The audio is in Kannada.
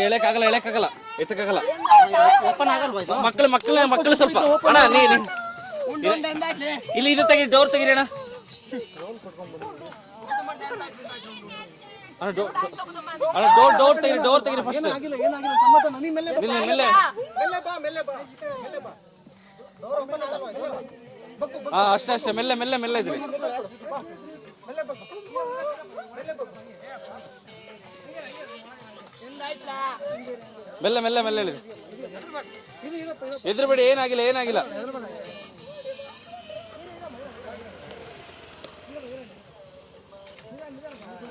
ಎಳೆಕ್ಕಾಗಲ್ಲ ಎಳೆಕ್ಕಾಗಲ್ಲ ಎತ್ತಕ್ಕಾಗಲ್ಲ. ಓಪನ್ ಆಗಲ್ವಾ ಇದು? ಮಕ್ಕಳು ಮಕ್ಕಳು ಮಕ್ಕಳು ಸ್ವಲ್ಪ. ಅಣ್ಣ ನೀ ನೀ- ಇಲ್ಲಿ ಇದು ತೆಗಿ ಡೋರ್ ತೆಗಿರಿ ಅಣ್ಣ. ಅಣ್ಣ ಡೋರ್ ಅಣ್ಣ ಡೋರ್ ಡೋರ್ ತೆಗಿರಿ ತೆಗಿರಿ ಫಸ್ಟ್ ಏನಾಗಿಲ್ಲ ಏನಾಗಿಲ್ಲ ಸಮಾಧಾನ ನೀ ಬಾ. ಬಾ ಬಾ ಬಾ. ಓಪನ್ ಹಾ ಅಷ್ಟೇ ಅಷ್ಟೇ ಮೆಲ್ಲ ಮೆಲ್ಲ ಮೆಲ್ಲ ಇದ್ರಿ. ಮೆಲ್ಲೆ ಏನಾಗಿಲ್ಲ ಮೆಲ್ಲೆ ಬಗ್ಗು. ಮೆಲ್ಲ ಮೆಲ್ಲ ಮೆಲ್ಲ